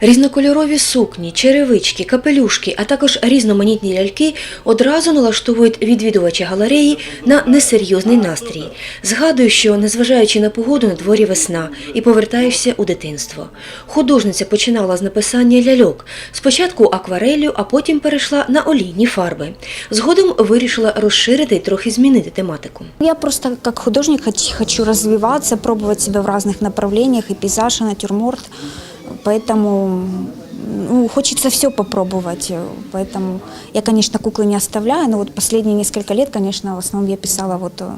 Різнокольорові сукні, черевички, капелюшки, а також різноманітні ляльки одразу налаштовують відвідувача галереї на несерйозний настрій. Згадую, що незважаючи на погоду на дворі весна і повертаєшся у дитинство. Художниця починала з написання ляльок. Спочатку аквареллю, а потім перейшла на олійні фарби. Згодом вирішила розширити і трохи змінити тематику. Я просто как художник хоч- хочу развиваться, пробовать себя в разных направлениях, и пейзаж, и натюрморт. Поэтому ну, хочется все попробовать. Поэтому я, конечно, куклы не оставляю, но вот последние несколько лет, конечно, в основном я писала вот э,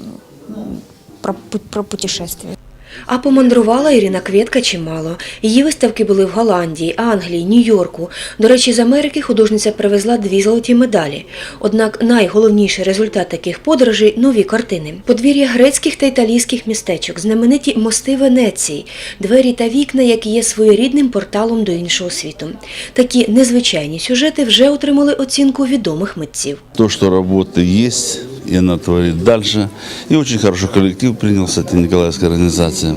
про, пу- про путешествия. А помандрувала Ірина Квєтка чимало. Її виставки були в Голландії, Англії, Нью-Йорку. До речі, з Америки художниця привезла дві золоті медалі. Однак найголовніший результат таких подорожей нові картини. Подвір'я грецьких та італійських містечок, знамениті мости Венеції, двері та вікна, які є своєрідним порталом до іншого світу. Такі незвичайні сюжети вже отримали оцінку відомих митців. То, что работа есть, и она творит дальше. И очень хороший коллектив принял с этой Николаевской организации.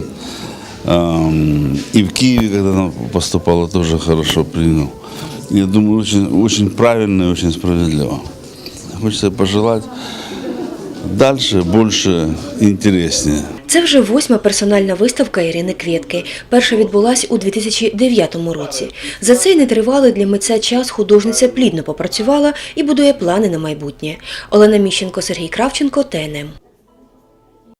И в Киеве, когда она поступала, тоже хорошо принял. Я думаю, очень, очень правильно и очень справедливо. Хочется пожелать дальше, больше, интереснее. Це вже восьма персональна виставка Ірини Квєтки. Перша відбулася у 2009 році. За цей нетривалий для митця час художниця плідно попрацювала і будує плани на майбутнє. Олена Міщенко, Сергій Кравченко, ТНМ.